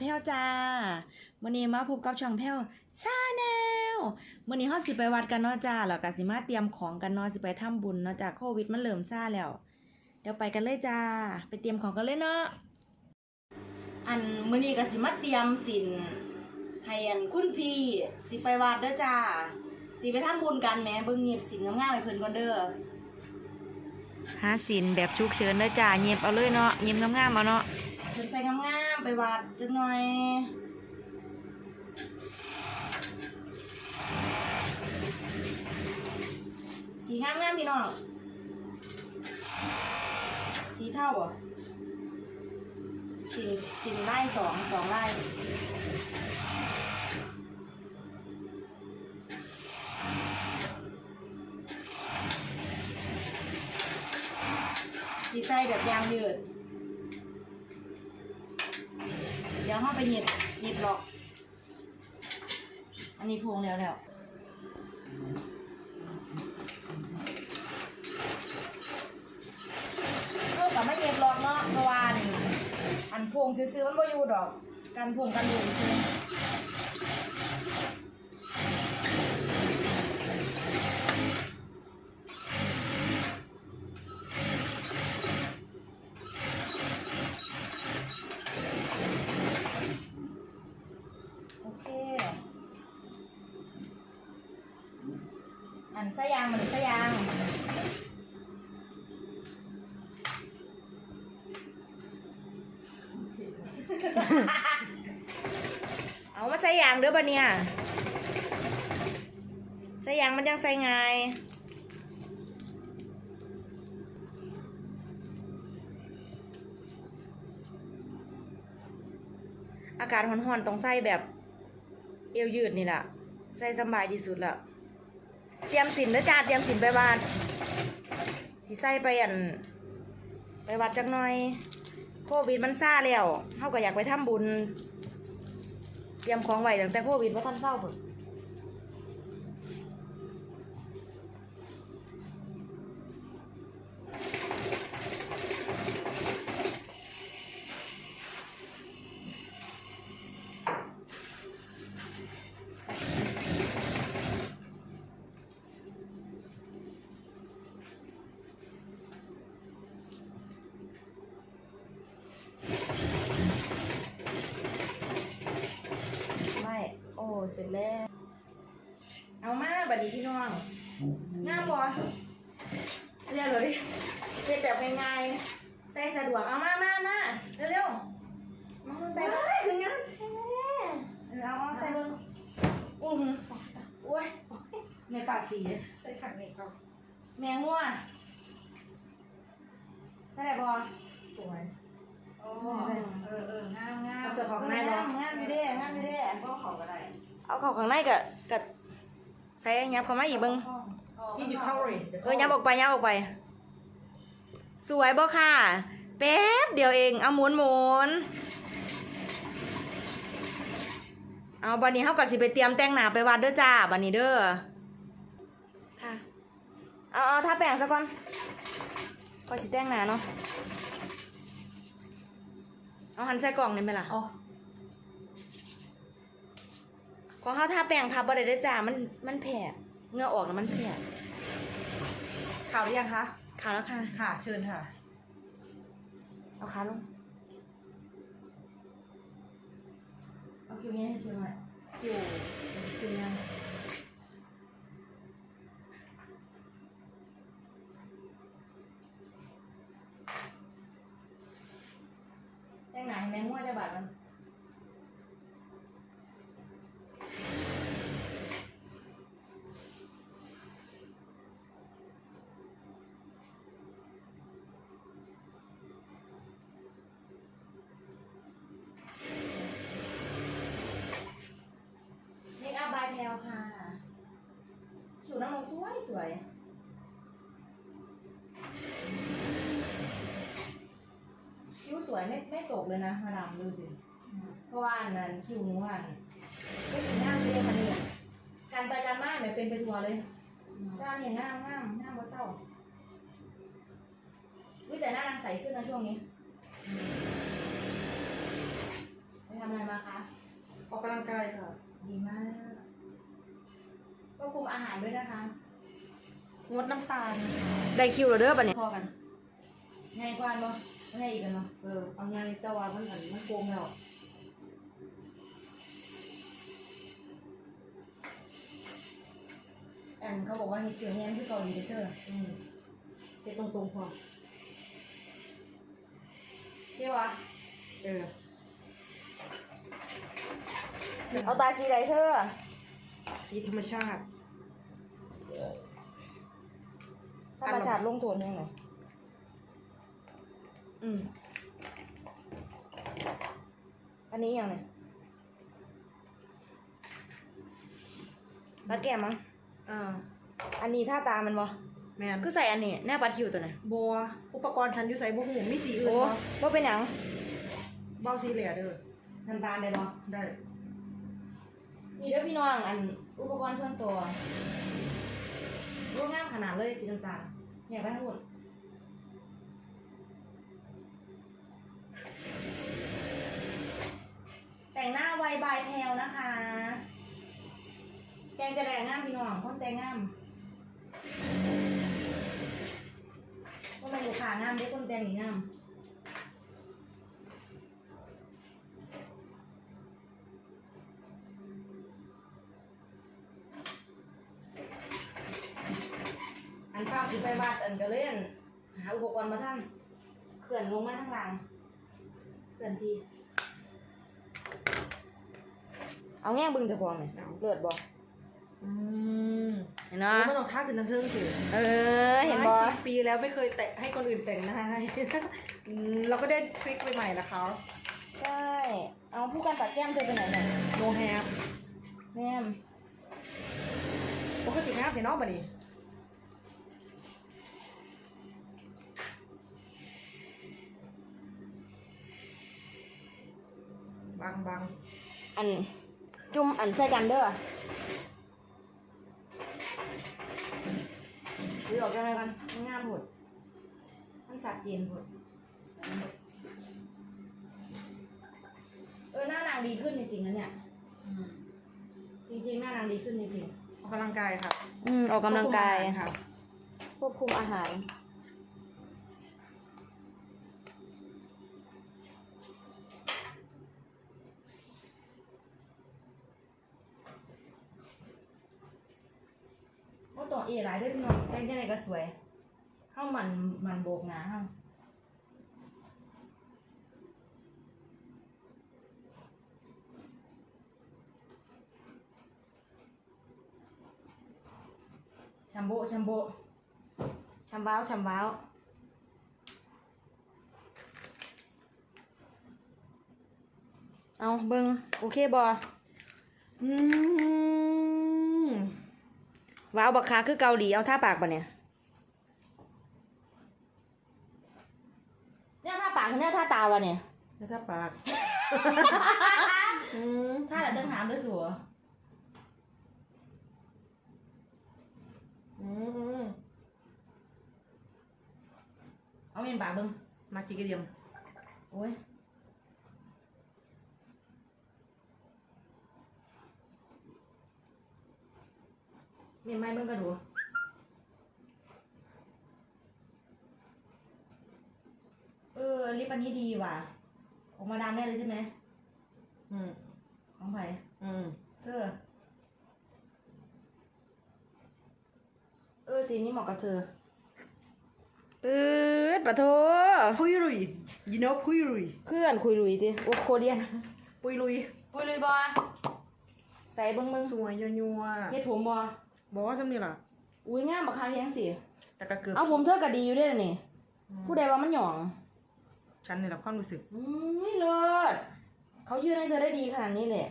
แพ้วจ้าวันนี้มาพบกับช่องแพ้วชาแนลวันนี้เฮาสิไปวัดกันเนาะจ้าแล้วก็สิมาเตรียมของกันเนาะสิไปทำบุญเนาะจ้าโควิดมันเริ่มซ่าแล้ว เดี๋ยวไปกันเลยจ้า ไปเตรียมของกันเลยเนาะ อันมื้อนี้ก็สิมาเตรียมสินให้อันคุณพี่สิไปวัดเด้อจ้า สิไปทำบุญกันแหมเบิ่งเงียบสินงามๆให้เพิ่นก่อนเด้อหาสินแบบฉุกเฉินเด้อจ้าเงียบเอาเลยเนาะเงียบงามๆเอาเนาะเพิ่นใส่งาม ๆไปวัดจักหน่อยสีงามพี่น้อง สีเท่าบ่สีสีไล่สองสองไล่สีใส่แบบยางยืด ดี๋ยวห้าไปหยิบหยิบหรอก อันนี้พวงแล้วแล้วเออแต่ไม่หยิบหรอกเนาะเมื่อวานอันพวงซื้อๆมันก็อยู่ดอก กันพวงกันอยู่ซื้อโอเค อัน สยางมันสยางเอามาใส่ยางเด้อบัเนี่ยใส่ยางมันยังใส่ง่ายอากาศร้อนๆต้องใส่แบบ เอวยืดนี่แหละใส่สบายที่สุดละ เตรียมสินเด้อจ้าเตรียมสินไปบ้านสิใส่ไปอัน ไปวัดจักหน่อย โควิดมันซาแล้วเฮาก็อยากไปทำบุญ เตรียมของไว้ตั้งแต่โควิดเพราท่านเศร้าเบิกไม่ โอ้ เสร็จแล้ว เอามาบัดนี้พี่น้องงามบ่เรียกเลยดิเรียกแบบง่ายๆใส่สะดวก เอามามามาเร็วๆมาใส่มาคืองามแท้เออเอาเอาใส่บนอุ้มโอ้ยไม่ปาดสีใส่ขันเมกก่อนแมงงัวใส่ได้บ่สวยโอ้เออเอองามงามเอาเสื้อของในบ่งามอยู่เด้งามอยู่เด้ก็เขาก็ได้ เอาเข้าข้างในก็ก็ใส่ยับเข้ามาอีกเบิ่งพี่อยู่เข้าเลยเออยับออกไปยับออกไป สวยบ่ค่ะ แป๊บเดียวเองเอาหมุนหมุนเอาบันนี้เขาก็สิไปเตรียมแต่งหน้าไปวัดเด้อจ้าบันนี้เด้อค่ะเอาเอาถ้าแปรงซะก่อนก็สิแต่งหน้าเนาะเอาหันใส่กล่องนี่ไหมล่ะอ๋อ ของเขาทาแปรงพับบ่ได้เด้อจ้ามันมันแผลเหงื่อออกแล้วมันแผลข่าวหรือยังคะขาวแล้วค่ะ ค่ะเชิญค่ะ เอาขาลง เอาคิวนี้ให้คิวหน่อยคิวคิวยังแจ้งไหนแมงม่วจะบาดมัน เมคอัพบายแพลวค่ะผิวน้ำมัน สวยสวยคิ้วสวยไม่ไม่ตกเลยนะมาดามดูสิเพราะว่าอันนั้นคิ้วหนูอันก็ถึงหน้าเรียกมันเนี่ยการไปการมาแบบเป็นไปทัวร์เลยด้านเนี่ยหน้าหน้าหน้าบ่เศร้าวิแต่หน้านางใสขึ้นนะช่วงนี้ไปทำอะไรอกกำลังกายค่ะ ดีมากควบคุมอาหารด้วยนะคะ งดน้ำตาลได้คิวแล้วเด้อบัดนี้พอกันง่ายกว่าเนาะง่ายอีกกันเนาะเออเอาไงเจ้าว่ามันอันมันโกงแล้วอันเขาบอกว่าเฮ็ดเกี่ยวแฮมที่เกาหลีเด้ออืมเจ็ดตรงๆพอเที่ยวะเออเอาตาสีไหนเธอสีธรรมชาติ ถ้าประชาติลงโทนยังไงอืม อันนี้ยังไงรัดแก้มมั้งอ่าอันนี้ท่าตามันบ่แมนคือใส่อันนี้แน่ปัดคิวตัวไหนบัวอุปกรณ์ฉันอยู่ใส่บุหูมีสีอื่นโอ้บ่บ่เป็นหยังเบ้าสีเหลี่ยเด้อน้ำตาลได้บ่ได้นี่เด้อพี่น้องอันอุปกรณ์ส่วนตัว รูปงามขนาดเลยสีน้ำตาลอยากได้ทั้งหมดแต่งหน้าไวบายแพลวนะคะแต่งจะแต่งงามพี่น้องคนแต่งงามก็ไม่ลูกค้างามเด้คนแต่งนี่งาม อันเป้าคือไปวัดอันก็เล่นหาอุปกรณ์มาทั้งเขื่อน ลงมาทั้งหลังเขื่อนทีเอาแง่บึงจะพองไหมเลือดบ่อืมเห็นเนาะไม่ต้องท่าขึ้นทั้งเทิงสิเออ เห็นบ่หลายสิบปีแล้วไม่เคยแต่งให้คนอื่นแต่งหน้าให้อืมเราก็ได้ทริคใหม่ๆนะคะใช่ เอาผู้การตัดแก้มเธอไปไหนเนี่ยโนแฮมแม่มปกติแฮมเห็นเนอกบ่นี่ บางบางอันจุ่มอันใส่กันเด้อหรือออกกันอะไรกันมันงามหมดมันสัดเจนหมดเออหน้านางดีขึ้นจริงๆนะเนี่ยอืมจริงๆหน้านางดีขึ้นจริงออกกำลังกายค่ะๆอืมออกกำลังกายค่ะควบคุมอาหาร ว่าต่อ เอหลายด้วยพี่น้องแต่งยังไงก็สวยเข้ามันมันโบกหนาเข้าชัมโบชัมโบชัมบ้าวชัมบ้าวเอาเบิงโอเคบออืม ว้าวบักคาคือเกาหลีเอาท่าปากปะเนี่ยเนี่ยท่าปากคือเนี่ยท่าตาวะเนี่ยแล้วถ้าปาก อืมท่าแต่ต้องถามด้วยสัวอืมอืมเอาเมียนปากเบิ้งมาจีกระเดียมโอ้ย มียนไม่เบิ้งกระดูเออลิปอันนี้ดีว่ะ ออกมาดำได้เลยใช่ไหมอืมของไผ่อืมเธอ เออสีนี้เหมาะกับเธอปื๊ดปะโทพุยรุย you know พุยรุยเพื่อนคุยลุยดิโอ้โคเรียน ปุยลุยคุยลุยบอใส่เบิ้งเบิ้งสวยยัวเฮ็ดผมบอๆ บอกว่าสำนี่ล่ะอุ้ยงามบักคาเฮียงสิแต่ก็เกือบเอาผมเธอก็ดีอยู่เด้วยนี่ ผู้ใดว่ามันหย่อง ฉันนี่แหละความรู้สึกอืมไม่เลิศเขายืนให้เธอได้ดีขนาดนี้แหละ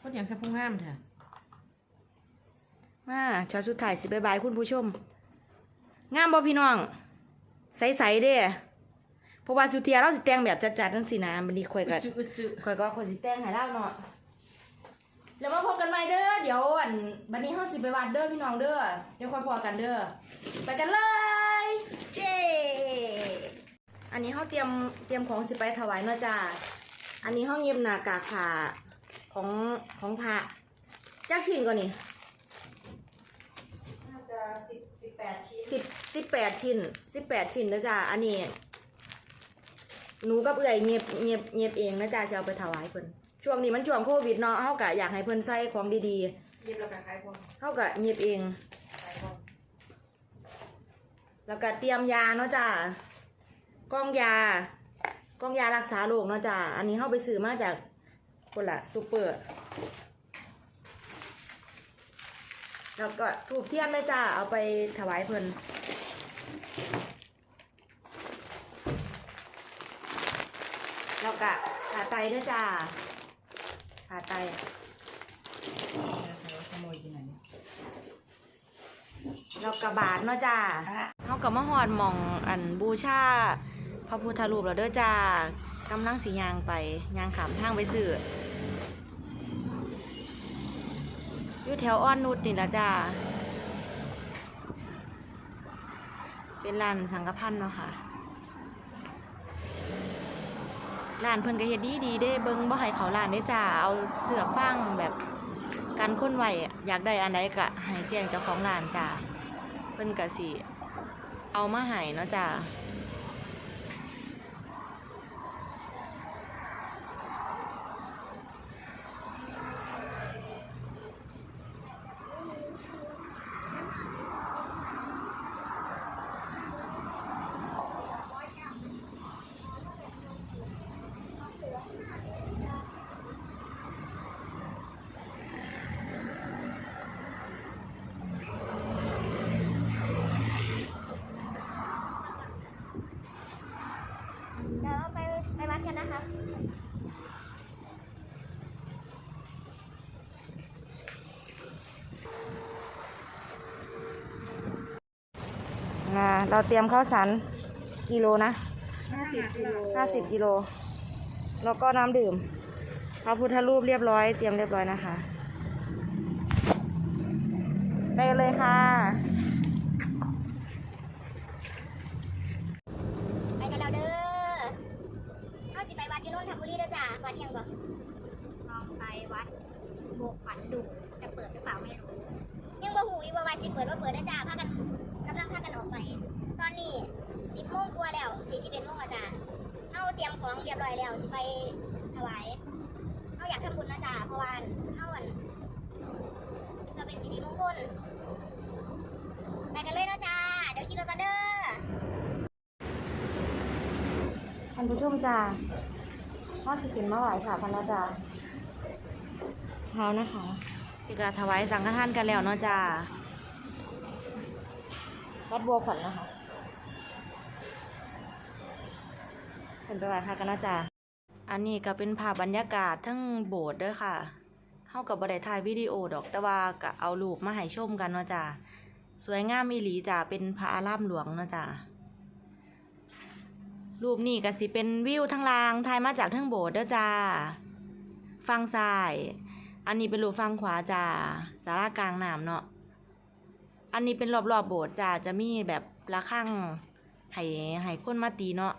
คนอย่างฉันพุ่งห้ามแท้มาชอสุดท้ายสิบายบายคุณผู้ชม งามบ่พี่น้อง ใสๆเด้เพราะว่าสุเทียเราสิแต่งแบบจัดๆจังสินะบัดนี้ข่อยก็อึดจึอึดจึข่อยก็คนสิแต่งให้เราเนาะ แล้วมาพบกันใหม่เด้อ เดี๋ยวอันบัดนี้เฮาสิไปวัดเด้อพี่น้องเด้อ เดี๋ยวค่อยพอกันเด้อ ไปกันเลย เจ้อันนี้เฮาเตรียมเตรียมของสิไปถวายเนาะจ้า อันนี้ห้องเย็บหน้ากากขาของของพระจักชิ้นก่อนนี่น่าจะสิบสิบแปดชิ้นสิบสิบแปดชิ้นสิบแปดชิ้นนะจ๊ะอันนี้หนูกับเอื่อยเงียบเงียบเงียบเองนะจ๊ะจะเอาไปถวายเพิ่น ช่วงนี้มันช่วงโควิดเนาะเฮากะอยากให้เพิ่นใส่ของดีเย็บแล้วก็ขายพวงๆเฮากะเงียบเอง ขายพวงแล้วก็เตรียมยาเนาะจ้ะกล้องยากล้องยารักษาโรคเนาะจ้ะอันนี้เฮาไปซื้อมาจากคนละซูเปอร์แล้วก็ถูกเทียนเลยจ้ะเอาไปถวายเพิ่นแล้วก็ขาไตด้วยจ้ะขาไตขโมยที่ไหนเนี่ยแล้วกระบาดเนาะจ้าเขากับมาหอดมองอันบูชาพระพุทธรูปแล้วเด้อจ้ากำลังสียางไปยางขามทางไปซื้ออยู่แถวอ้อนนุชนี่ละจ้าเป็นร้านสังกพันธ์เนาะค่ะ ร้านเพิ่นก็เฮ็ดดีดีได้เบิ่งบ่ให้เขาร้านได้จ้าเอาเสือกฟางแบบกันคนไหวอยากได้อันใดก็ให้แจ้งเจ้าของร้านจ้าเพิ่นก็สิเอามาให้เนาะจ้า เดี๋ยวเราไปไปวัดกันนะคะ อ่า เราเตรียมข้าวสารกิโลนะห้าสิบกิโลห้าสิบกิโล แล้วก็น้ำดื่ม พระพุทธรูปเรียบร้อย เตรียมเรียบร้อยนะคะ ไปกันเลยค่ะ ไปกันแล้วเด้อเอาสิไปวัดยูโนนทบุรีเด้อจ้าวัดยังบ่ลองไปวัดโบกขวัญดูจะเปิดหรือเปล่าไม่รู้ ยังบ่หูอีกว่าวัดสิเปิดว่าเปิดได้อจ้าพากันกลัง พากันออกไป ตอนนี้สิบโมงกว่าแล้วสี่สิบเอ็ดโมงแล้วจ้าเอาเตรียมของเรียบร้อยแล้วสิไปถวายเอาอยากทำบุญนะจ้าเพราะว่าเอาอันก็เป็นสิริมงคลไปกันเลยนะจ้าเดี๋ยวขี่รถกันเด้อท่านผู้ชมจ้าพ่อสิกินมาไหวค่ะพันละจ้าเท้านะคะพี่กาถวายสังฆทานกันแล้วเนาะจ้า วัดบัวขวัญนะคะเป็นไปไหวค่ะกันเนาะจ้าอันนี้ก็เป็นภาพบรรยากาศทั้งโบสถ์เด้อค่ะเข้ากับบริถ่ายวิดีโอดอกแต่ว่าก็เอารูปมาให้ชมกันเนาะจ้าสวยงามอีหลีจ้าเป็นพระอารามหลวงเนาะจ้ารูปนี้ก็สิเป็นวิวทั้งลางถ่ายมาจากทั้งโบสถ์เด้อจ้าฟังซ้าย อันนี้เป็นรูปฟังขวาจ้าสารากลางน้ำเนาะ อันนี้เป็นรอบๆบโบสถ์จ้าจะมีแบบระฆังให้ให้คนมาตีเนาะ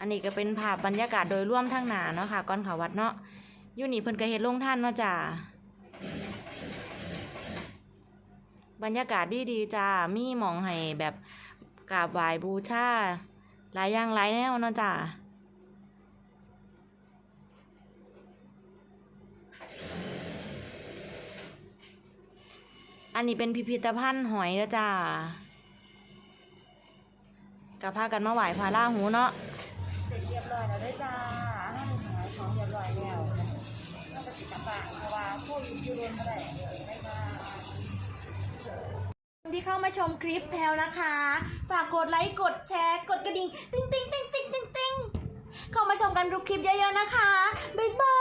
อันนี้ก็เป็นภาพบรรยากาศโดยรวมทั้งหนาเนาะค่ะก่อนเขาวัดเนาะอยู่นี่เพิ่นก็เฮ็ดลงท่านเนาะจ้าบรรยากาศดีๆจ้ามีหมองให้แบบกราบไหว้บูชาหลายอย่างหลายแนวเนาะจ้ะ อันนี้เป็นพิพิธภัณฑ์หอยแล้วจ้ากับพากันมาไหว้พาล่าหูเนาะเสร็จเรียบร้อยแล้วได้อจ้าอาหารขายของเรียบร้อยแล้วก็จะติดกระปะเพราะว่าโควิดอยู่โดนเท่าไหร่ไม่มาที่เข้ามาชมคลิปแพลวนะคะ ฝากกดไลค์กดแชร์กดกระดิ่ง ติ๊งติ๊งติ๊งติ๊งติ๊งติ๊งเข้ามาชมกันทุกคลิปเยอะๆนะคะ บ๊ายบาย